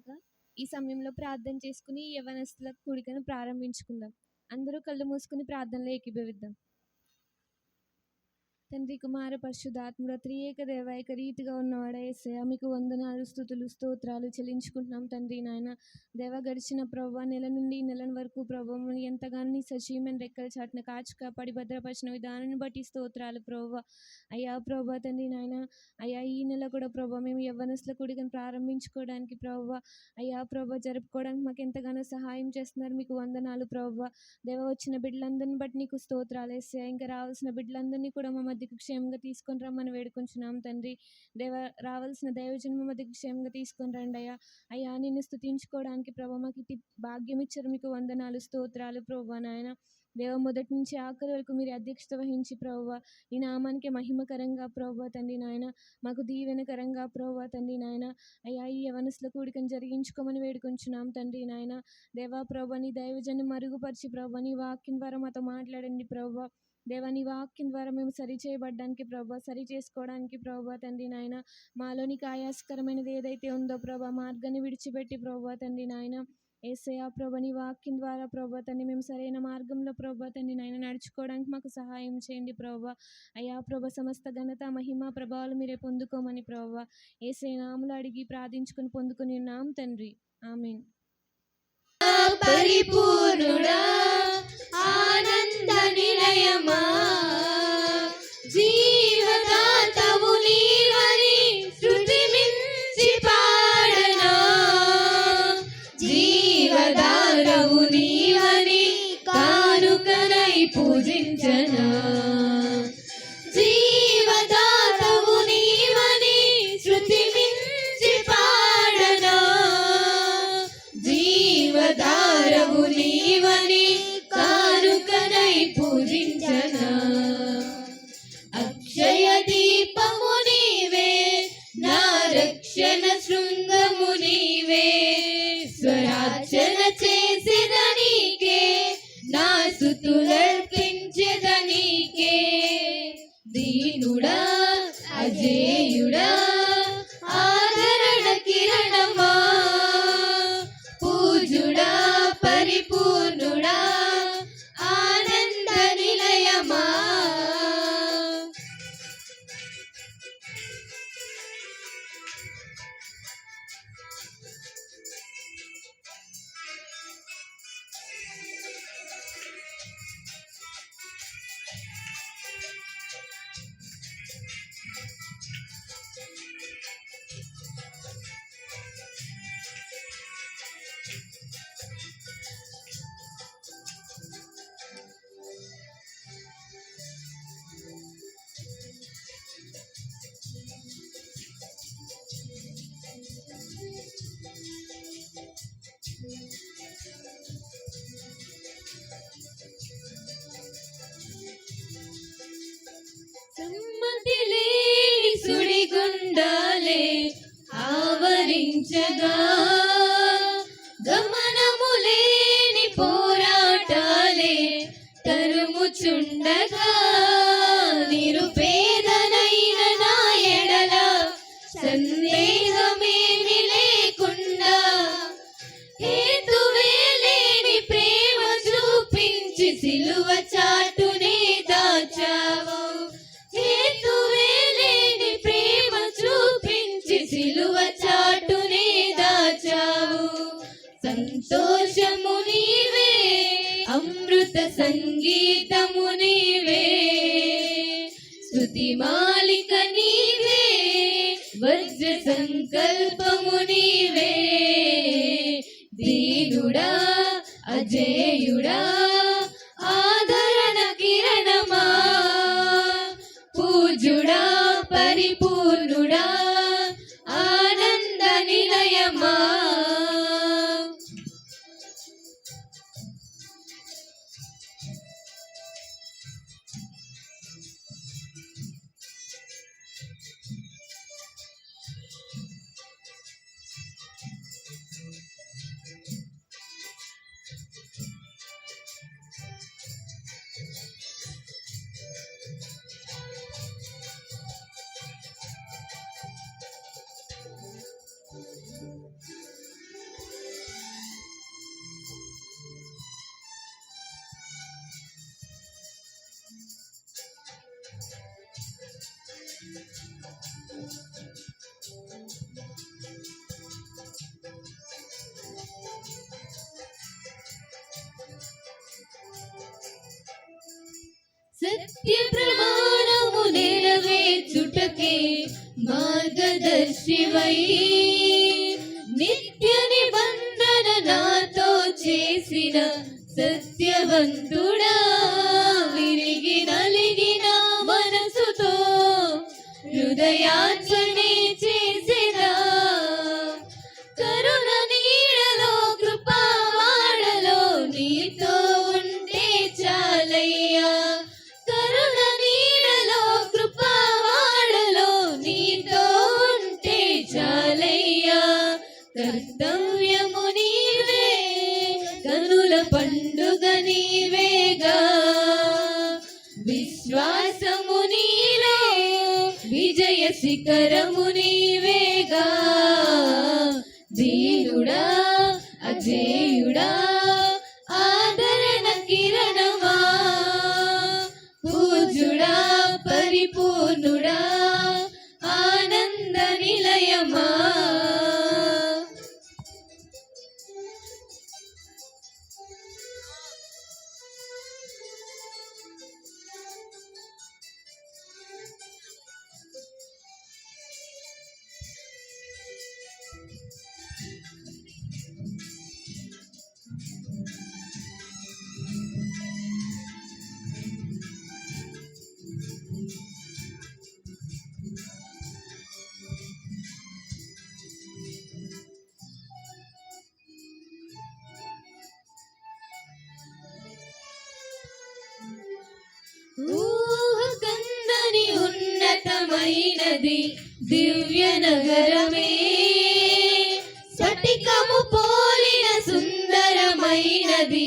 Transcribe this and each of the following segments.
గాక ఈ సమయంలో ప్రార్థన చేసుకుని యవనస్తుల కూడికను ప్రారంభించుకుందాం. అందరూ కళ్ళు మూసుకుని ప్రార్థనలో ఏకీభవిద్దాం. తండ్రి కుమార పరిశుధాత్ముడ త్రియేక దేవాయక రీతిగా ఉన్నవాడ ఏసయ మీకు వందనాలు స్థుతులు స్తోత్రాలు చెల్లించుకుంటున్నాం తండ్రి నాయన. దేవ గడిచిన ప్రభావ నెల నుండి నెల వరకు ప్రభావం ఎంతగానో నీ సజీవమైన రెక్కల చాటున కాచి కాపాడి భద్రపరిచిన విధానాన్ని బట్టి స్తోత్రాలు ప్రభావ అయ్యా ప్రభా తండ్రి నాయన అయ్యా ఈ నెల కూడా ప్రభావ మేము యవ్వనస్ల కూడికను ప్రారంభించుకోవడానికి ప్రభావ అయ్యా ప్రభా జరుపుకోవడానికి మాకు ఎంతగానో సహాయం చేస్తున్నారు మీకు వందనాలు ప్రభావ దేవ వచ్చిన బిడ్డలందరిని బట్టి నీకు స్తోత్రాలు వేసాయి ఇంకా రావాల్సిన బిడ్డలందరినీ కూడా మా మధ్యకు క్షేమంగా తీసుకొని రమ్మని వేడుకుంటున్నాం తండ్రి. దేవ రావాల్సిన దైవజన్ మా మధ్యకు క్షేమంగా తీసుకొని రండి అయ్యా. అయ్యా నిన్ను స్థుతించుకోవడానికి ప్రభా మాకు ఇటు భాగ్యం ఇచ్చారు మీకు వందనాలు స్తోత్రాలు ప్రభా నాయన. దేవ మొదటి నుంచి ఆఖరి వరకు మీరు అధ్యక్షత వహించి ప్రభావ ఈ నామానికి మహిమకరంగా ప్రభావ తండ్రి నాయన. మాకు దీవెనకరంగా ప్రభావ తండ్రి నాయన. అయ్యా ఈ యవనస్ల కూడికను జరిగించుకోమని వేడుకొంచున్నాం తండ్రి నాయన. దేవా ప్రభుని దైవజన్ని మరుగుపరిచి ప్రభా నీ వాక్యం ద్వారా మాతో మాట్లాడండి ప్రభువ దేవా నీ వాక్యం ద్వారా మేము సరి చేయబడ్డానికి ప్రభా సరి చేసుకోవడానికి ప్రభా తండ్రి నాయన మాలోనికి ఆయాసకరమైనది ఏదైతే ఉందో ప్రభా మార్గాన్ని విడిచిపెట్టి ప్రభా తండ్రి నాయన ఏసయా ప్రభని వాక్యం ద్వారా ప్రభా తండ్రి మేము సరైన మార్గంలో ప్రభా తండ్రి నాయన నడుచుకోవడానికి మాకు సహాయం చేయండి ప్రభా. అయ్యా ప్రభ సమస్త ఘనత మహిమ ప్రభావాలు మీరే పొందుకోమని ప్రభా ఏసై నాములు అడిగి ప్రార్థించుకుని పొందుకుని ఉన్నాం తండ్రి. ఆమెన్. పరిపూర్ణుడా ఆనంద నిలయమా జీవదాతవు నీవని శృతి మించి పాడనా? జీవదారవు నీవని స్తుతి మాలిక నీవే వజ్ర సంకల్పము నీవే. దీనుడా అజేయుడా సత్య ప్రమాణము నెరవేర్చుటకే మార్గదర్శివై నిత్య నిబంధన నాతో చేసిన సత్యవంతుడు தத்த ఊహకందని ఉన్నతమైనది దివ్య నగరమే స్ఫటికము పోలిన సుందరమైనది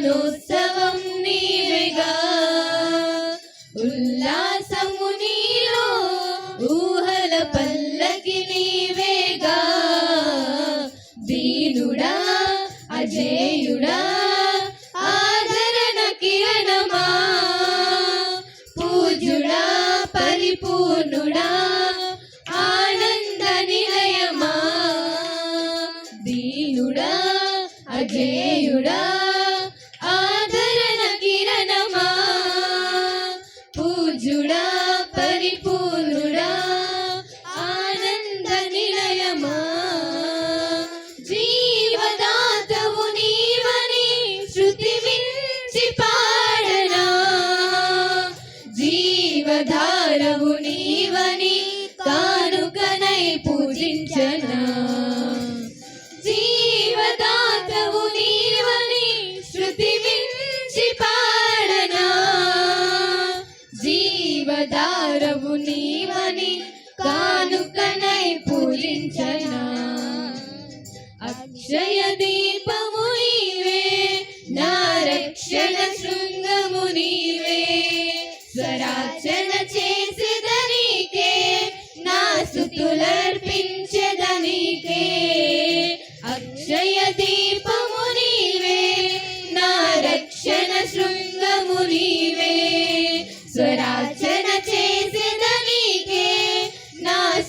ఘనోత్సవం నీవేగా. ఉల్లాసము నీలో ఊహల పల్లకి నీవేగా. దీనుడా అజేయుడా ఆదరణ కిరణమా. పూజుడా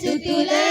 స్థుతులే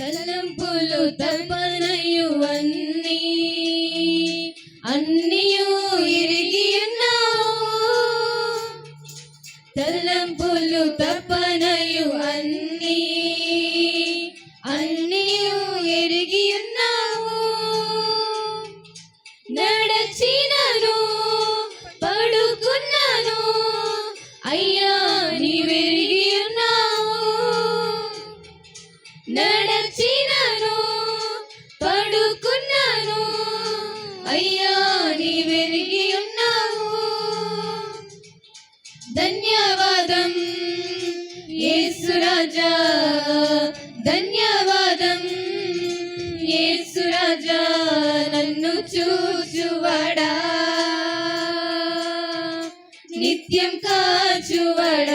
తలంపులు తపనయు అన్నీ అన్నీయు ఇరిగి ఉన్నావు. తలంపులు తప ಕಾಚುವಡ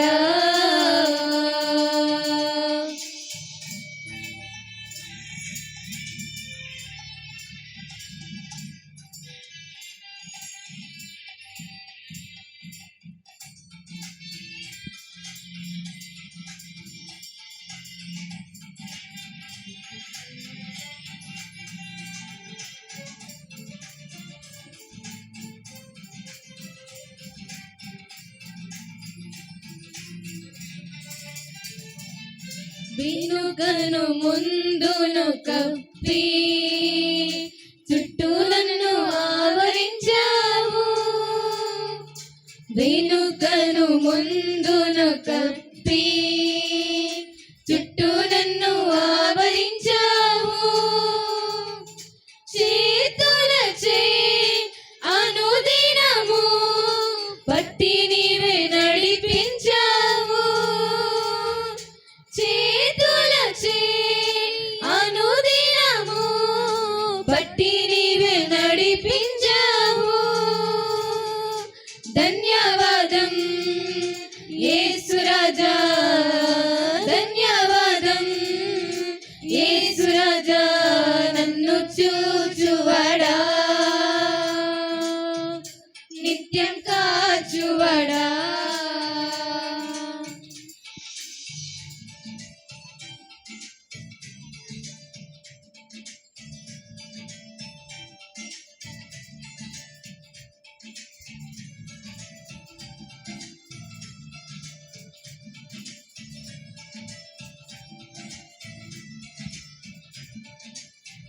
ముందును కప్పి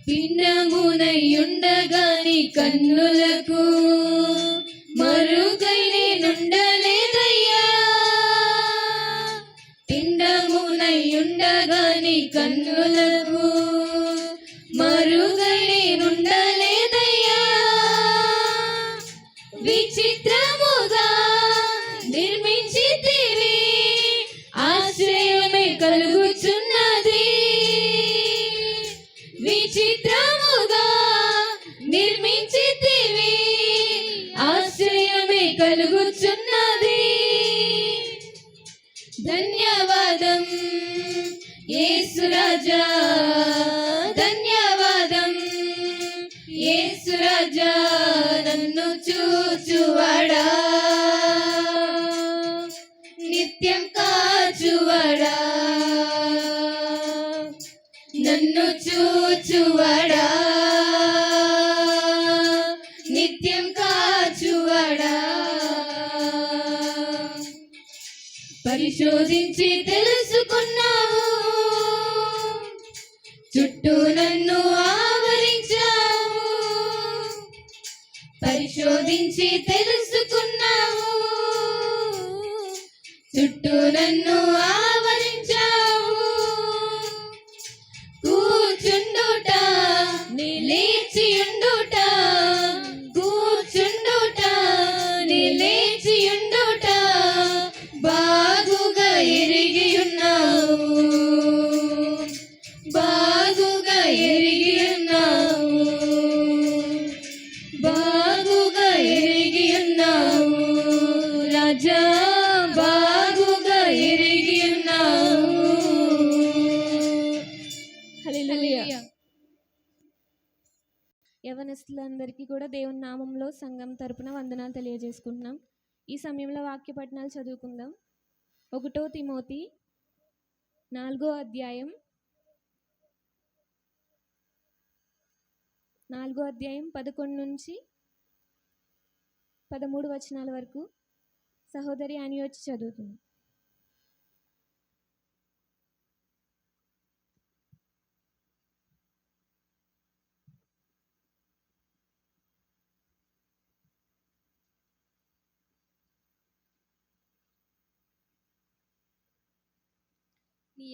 భిన్నమునయుండగాని కన్నులకు మరుగై పరిశోధించి తెలుసు నామంలో సంఘం తరపున వందనాలు తెలియజేసుకుంటున్నాం. ఈ సమయంలో వాక్య చదువుకుందాం. ఒకటో తిమోతి నాలుగో అధ్యాయం. నాలుగో అధ్యాయం పదకొండు నుంచి పదమూడు వచనాల వరకు సహోదరి అనియోచి చదువుతుంది.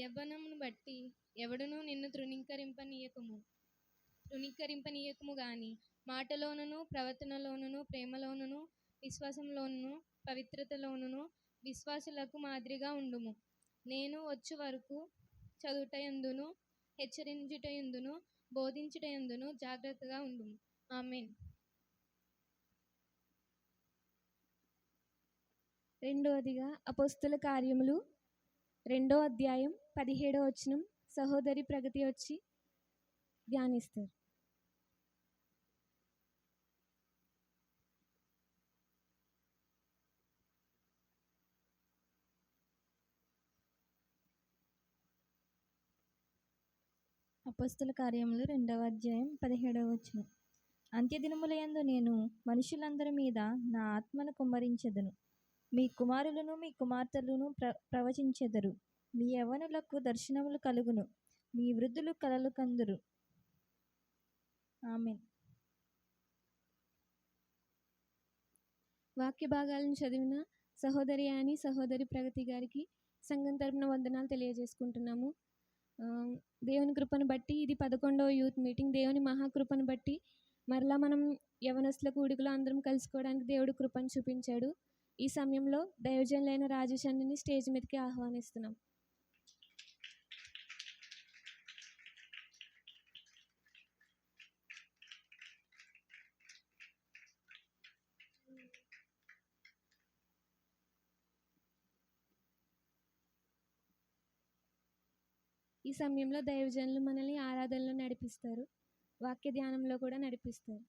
యవ్వనమును బట్టి ఎవడునూ నిన్ను తృణీకరింపనీయకము. తృణీకరింపనీయకము గాని మాటలోనును ప్రవర్తనలోనును ప్రేమలోనును విశ్వాసంలోనును పవిత్రతలోనును విశ్వాసులకు మాదిరిగా ఉండుము. నేను వచ్చు వరకు చదువుటయందును హెచ్చరించుటయందును బోధించుటయందును జాగ్రత్తగా ఉండుము. ఆమెన్. రెండవదిగా అపోస్తుల కార్యములు. రెండో అధ్యాయం పదిహేడో వచనం సహోదరి ప్రగతి వచ్చి ధ్యానిస్తారు. అపస్తుల కార్యములు రెండవ అధ్యాయం పదిహేడవ వచనం. అంత్యదినములయందు నేను మనుషులందరి మీద నా ఆత్మను కుమ్మరించెదను. మీ కుమారులను మీ కుమార్తెలను ప్ర ప్రవచించెదరు. మీ యవనులకు దర్శనములు కలుగును. మీ వృద్ధులు కలలు కందురు. ఆమె వాక్య భాగాలను చదివిన సహోదరి అని సహోదరి ప్రగతి గారికి సంఘం తరపున వందనాలు తెలియజేసుకుంటున్నాము. దేవుని కృపను బట్టి ఇది పదకొండవ యూత్ మీటింగ్. దేవుని మహాకృపను బట్టి మరలా మనం యవనస్తుల కూడికలో అందరం కలుసుకోవడానికి దేవుడు కృపను చూపించాడు. ఈ సమయంలో దైవజనులైన రాజేష్ అన్నని స్టేజ్ మీదకి ఆహ్వానిస్తున్నాం. సమయంలో దైవజనులు మనల్ని ఆరాధనలో నడిపిస్తారు. వాక్య ధ్యానంలో కూడా నడిపిస్తారు.